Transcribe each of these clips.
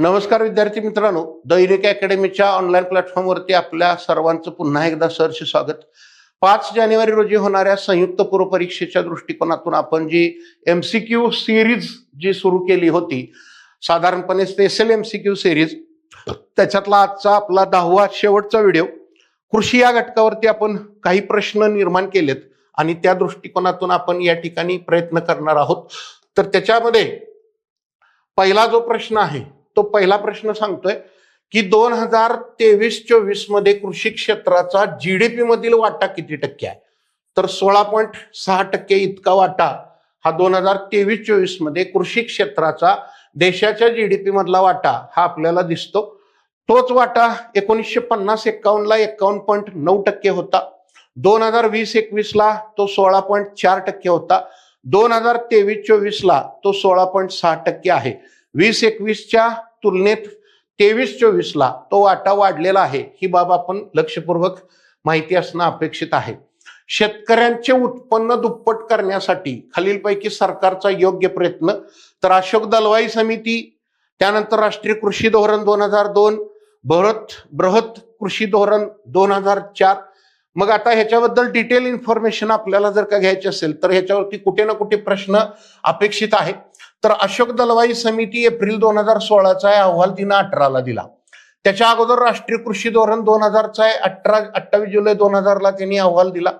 नमस्कार विद्यार्थी मित्रांनो दैनिक अकॅडमीच्या ऑनलाईन प्लॅटफॉर्मवरती आपल्या सर्वांचं पुन्हा एकदा सरचे स्वागत. पाच जानेवारी रोजी होणाऱ्या संयुक्त पूर्व परीक्षेच्या दृष्टिकोनातून आपण जी एम सी क्यू सिरीज जी सुरू केली होती साधारणपणे special M C Q series त्याच्यातला आजचा आपला दहावा शेवटचा व्हिडिओ कृषी या घटकावरती आपण काही प्रश्न निर्माण केलेत आणि त्या दृष्टिकोनातून आपण या ठिकाणी प्रयत्न करणार आहोत. तर त्याच्यामध्ये पहिला जो प्रश्न आहे तो पहिला प्रश्न सांगतोय की दोन हजार तेवीस चोवीसमध्ये कृषी क्षेत्राचा जीडीपी मधील वाटा किती टक्के आहे? तर सोळा पॉईंट सहा टक्के इतका वाटा हा दोन हजार तेवीस चोवीसमध्ये कृषी क्षेत्राचा देशाच्या जीडीपी मधला वाटा हा आपल्याला दिसतो. तोच वाटा एकोणीसशे पन्नास एक्कावन्नला एक्कावन्न पॉईंट नऊ टक्के होता. दोन हजार वीस एकवीसला तो सोळा पॉईंट चार टक्के होता. दोन हजार तेवीस चोवीसला तो सोळा पॉईंट सहा टक्के आहे. वीस एकवीसच्या तुलनेत तेवीस चोवीसला तो वाटा वाढलेला आहे ही बाब आपण लक्षपूर्वक माहिती असणं अपेक्षित आहे. शेतकऱ्यांचे उत्पन्न दुप्पट करण्यासाठी खालीलपैकी सरकारचा योग्य प्रयत्न तर अशोक दलवाई समिती त्यानंतर राष्ट्रीय कृषी धोरण दोन हजार दोन बृहत बृहत कृषी धोरण दोन हजार चार. मग आता ह्याच्याबद्दल डिटेल इन्फॉर्मेशन आपल्याला जर का घ्यायची असेल तर ह्याच्यावरती कुठे ना कुठे प्रश्न अपेक्षित आहे. तर अशोक दलवाई समिती एप्रिल दोन हजार सोळाचा अहवाल तिनं अठराला दिला. त्याच्या अगोदर राष्ट्रीय कृषी धोरण दोन हजारचा आहे अठरा अठ्ठावीस जुलै दोन हजारला त्यांनी अहवाल दिला.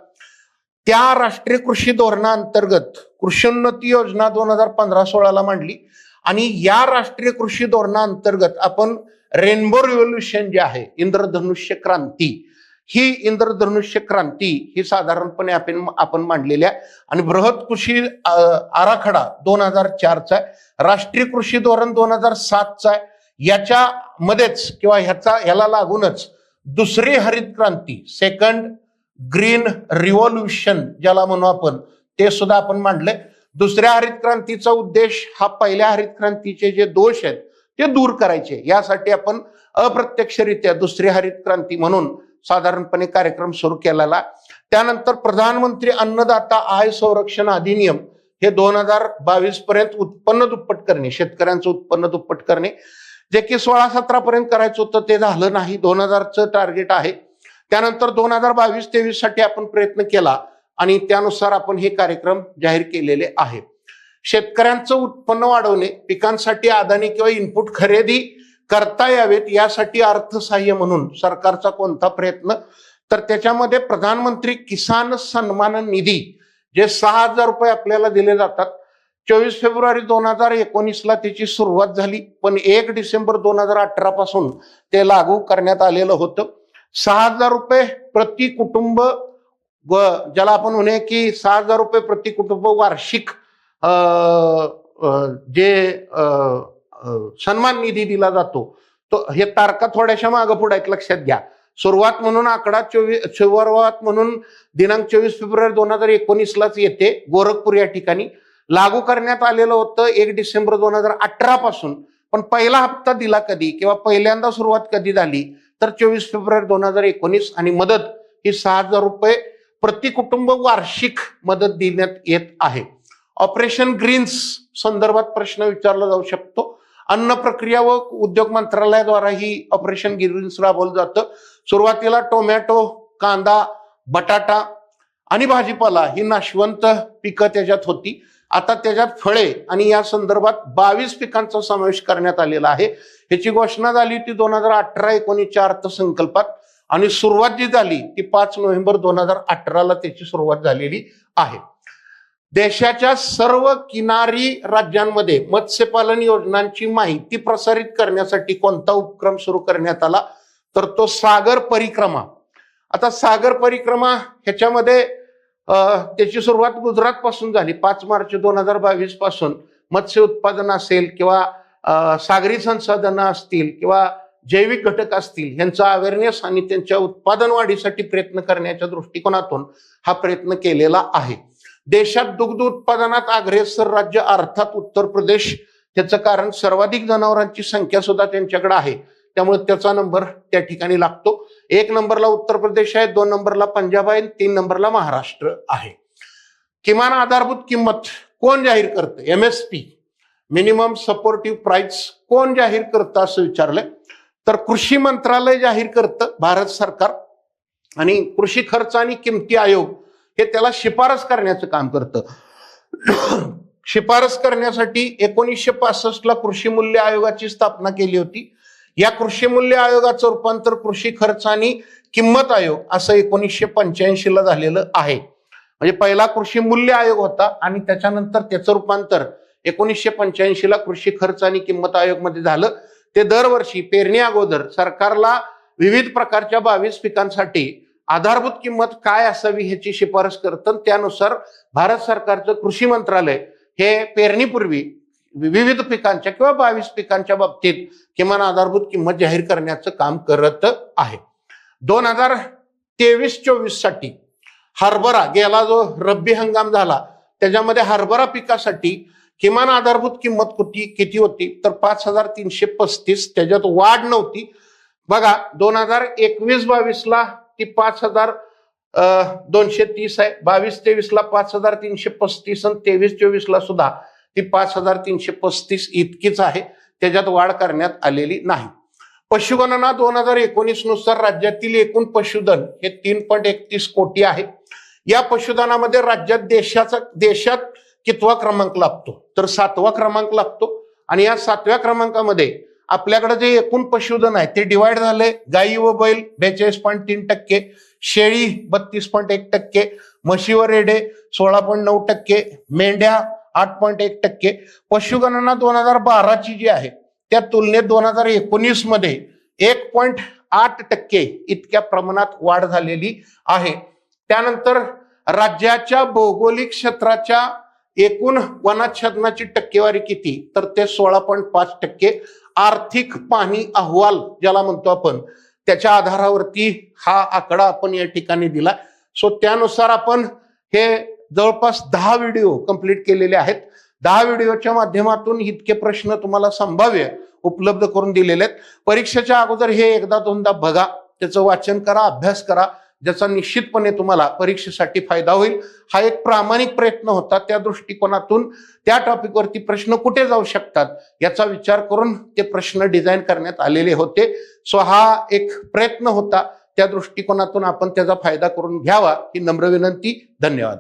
त्या राष्ट्रीय कृषी धोरणाअंतर्गत कृषीोन्नती योजना दोन हजार पंधरा सोळाला मांडली. आणि या राष्ट्रीय कृषी धोरणाअंतर्गत आपण रेनबो रिव्होल्युशन जे आहे इंद्रधनुष्य क्रांती ही इंद्रधनुष्य क्रांती ही साधारणपणे आपण आपण मांडलेली आहे आणि बृहत कृषी आराखडा दोन हजार चारचा आहे. राष्ट्रीय कृषी धोरण दोन हजार सातचा आहे. याच्या मध्येच किंवा ह्याचा ह्याला लागूनच दुसरी हरित क्रांती सेकंड ग्रीन रिव्हॉल्युशन ज्याला म्हणू आपण ते सुद्धा आपण मांडले दुसऱ्या हरित क्रांतीचा उद्देश हा पहिल्या हरित क्रांतीचे जे दोष आहेत ते दूर करायचे. यासाठी आपण अप्रत्यक्षरित्या दुसरी हरित क्रांती म्हणून साधारणपणे कार्यक्रम सुरू केलेला. त्यानंतर प्रधानमंत्री अन्नदाता आय संरक्षण अधिनियम हे दोन हजार बावीस पर्यंत उत्पन्न दुप्पट करणे शेतकऱ्यांचं उत्पन्न दुप्पट करणे. जे की सोळा सतरा पर्यंत करायचं होतं ते झालं नाही. दोन हजारचं टार्गेट आहे. त्यानंतर दोन हजार बावीस तेवीससाठी आपण प्रयत्न केला आणि त्यानुसार आपण हे कार्यक्रम जाहीर केलेले आहे. शेतकऱ्यांचं उत्पन्न वाढवणे पिकांसाठी अदानी किंवा इनपुट खरेदी करता यावेत यासाठी अर्थसहाय्य म्हणून सरकारचा कोणता प्रयत्न? तर त्याच्यामध्ये प्रधानमंत्री किसान सन्मान निधी जे सहा हजार रुपये आपल्याला दिले जातात. चोवीस फेब्रुवारी दोन हजार एकोणीसला त्याची सुरुवात झाली पण एक डिसेंबर दोन हजार अठरा पासून ते लागू करण्यात आलेलं होतं. सहा हजार रुपये प्रति कुटुंब व ज्याला आपण म्हणे की सहा हजार रुपये प्रति कुटुंब वार्षिक जे सन्मान निधी दिला जातो. तो हे तारखा थोड्याशा मागं पुढे आहेत लक्षात घ्या. सुरुवात म्हणून आकडा चोवीस सुरुवात म्हणून दिनांक चोवीस फेब्रुवारी दोन हजार एकोणीसलाच येते गोरखपूर या ठिकाणी. लागू करण्यात आलेलं होतं एक डिसेंबर दोन हजार अठरा पासून. पण पहिला हप्ता दिला कधी किंवा पहिल्यांदा सुरुवात कधी झाली तर चोवीस फेब्रुवारी दोन हजार एकोणीस आणि मदत ही सहा हजार रुपये प्रति कुटुंब वार्षिक मदत देण्यात येत आहे. ऑपरेशन ग्रीन्स संदर्भात प्रश्न विचारला जाऊ शकतो. अन्न प्रक्रिया व उद्योग मंत्रालयाद्वारा ही ऑपरेशन ग्रीन्स राबवलं जातं. सुरुवातीला टोमॅटो कांदा बटाटा आणि भाजीपाला ही नाशवंत पिकं त्याच्यात होती. आता त्याच्यात फळे आणि या संदर्भात बावीस पिकांचा समावेश करण्यात आलेला आहे. ह्याची घोषणा झाली ती दोन हजार अठरा एकोणीसच्या अर्थसंकल्पात आणि सुरुवात जी झाली ती पाच नोव्हेंबर दोन हजार अठराला त्याची सुरुवात झालेली आहे. देशाच्या सर्व किनारी राज्यांमध्ये मत्स्यपालन योजनांची माहिती प्रसारित करण्यासाठी कोणता उपक्रम सुरू करण्यात आला? तर तो सागर परिक्रमा. आता सागर परिक्रमा ह्याच्यामध्ये त्याची सुरुवात गुजरात पासून झाली. पाच मार्च दोन हजार बावीसपासून मत्स्य उत्पादन असेल किंवा सागरी संसाधनं असतील किंवा जैविक घटक असतील यांचा अवेअरनेस आणि त्यांच्या उत्पादन वाढीसाठी प्रयत्न करण्याच्या दृष्टिकोनातून हा प्रयत्न केलेला आहे. देशात दुग्ध उत्पादनात अग्रेसर राज्य अर्थात उत्तर प्रदेश. त्याचं कारण सर्वाधिक जनावरांची संख्या सुद्धा त्यांच्याकडे आहे. त्यामुळे त्याचा नंबर त्या ठिकाणी लागतो. एक नंबरला उत्तर प्रदेश आहे दोन नंबरला पंजाब आहे तीन नंबरला महाराष्ट्र आहे. किमान आधारभूत किंमत कोण जाहीर करतं? M S P minimum supportive price कोण जाहीर करतं असं विचारलंय. तर कृषी मंत्रालय जाहीर करतं भारत सरकार. आणि कृषी खर्च आणि किमती आयोग हे त्याला शिफारस करण्याचं काम करतं. शिफारस करण्यासाठी एकोणीसशे पासष्टला कृषी मूल्य आयोगाची स्थापना केली होती. या कृषी मूल्य आयोगाचं रूपांतर कृषी खर्च आणि किंमत आयोग असं एकोणीसशे पंच्याऐंशी ला झालेलं आहे. म्हणजे पहिला कृषी मूल्य आयोग होता आणि त्याच्यानंतर त्याचं रूपांतर एकोणीसशे पंच्याऐंशी ला कृषी खर्च आणि किंमत आयोगमध्ये झालं. ते दरवर्षी पेरणी अगोदर सरकारला विविध प्रकारच्या बावीस पिकांसाठी आधारभूत किंमत काय असावी ह्याची शिफारस करतं आणि त्यानुसार भारत सरकारचं कृषी मंत्रालय हे पेरणीपूर्वी विविध पिकांच्या किंवा बावीस पिकांच्या बाबतीत किमान आधारभूत किंमत जाहीर करण्याचं काम करत आहे. दोन हजार तेवीस चोवीससाठी हरभरा गेला जो रब्बी हंगाम झाला त्याच्यामध्ये हरभरा पिकासाठी किमान आधारभूत किंमत किती किती होती? तर पाच हजार तीनशे पस्तीस त्याच्यात वाढ नव्हती. बघा दोन हजार एकवीस बावीसला ती पाच हजार दोनशे तीस आहे. बावीस तेवीसला पाच हजार तीनशे पस्तीस आणि तेवीस चोवीसला सुद्धा ती पाच हजार तीनशे पस्तीस इतकीच आहे. त्याच्यात वाढ करण्यात आलेली नाही. पशुगणना दोन हजार एकोणीसनुसार राज्यातील एकूण पशुधन हे तीन पॉईंट एकतीस कोटी आहे. या पशुधनामध्ये राज्यात देशाचा देशात कितवा क्रमांक लागतो? तर सातवा क्रमांक लागतो. आणि या सातव्या क्रमांकामध्ये आपल्याकडे जे एकूण पशुधन आहे ते डिवाइड झाले. गाई व बैल बेचाळीस पॉईंट तीन टक्के. शेळी बत्तीस पॉईंट एक टक्के. म्हशी व रेडे सोळा पॉईंट नऊ टक्के. मेंढ्या आठ पॉईंट एक टक्के. पशुगणना दोन हजार बाराची जी आहे त्या तुलनेत दोन हजार एकोणीसमध्ये एक पॉईंट आठ टक्के इतक्या प्रमाणात वाढ झालेली आहे. त्यानंतर राज्याच्या भौगोलिक क्षेत्राच्या एकूण वनाच्छेदनाची टक्केवारी किती? तर ते सोळा पॉईंट पाच टक्के. आर्थिक पाणी अहवाल ज्याला म्हणतो आपण त्याच्या आधारावरती हा आकडा आपण या ठिकाणी दिला. सो त्यानुसार आपण हे जवळपास दहा व्हिडिओ कंप्लीट केलेले आहेत. दहा व्हिडिओच्या माध्यमातून इतके प्रश्न तुम्हाला संभाव्य उपलब्ध करून दिलेले आहेत. परीक्षेच्या अगोदर हे एकदा दोनदा बघा. त्याचं वाचन करा अभ्यास करा. ज्याचा निश्चितपणे तुम्हाला परीक्षेसाठी फायदा होईल. हा एक प्रामाणिक प्रयत्न होता. त्या दृष्टिकोनातून त्या टॉपिकवरती प्रश्न कुठे जाऊ शकतात याचा विचार करून ते प्रश्न डिझाईन करण्यात आलेले होते. सो हा एक प्रयत्न होता. त्या दृष्टिकोनातून आपण त्याचा फायदा करून घ्यावा. ही नम्र विनंती. धन्यवाद.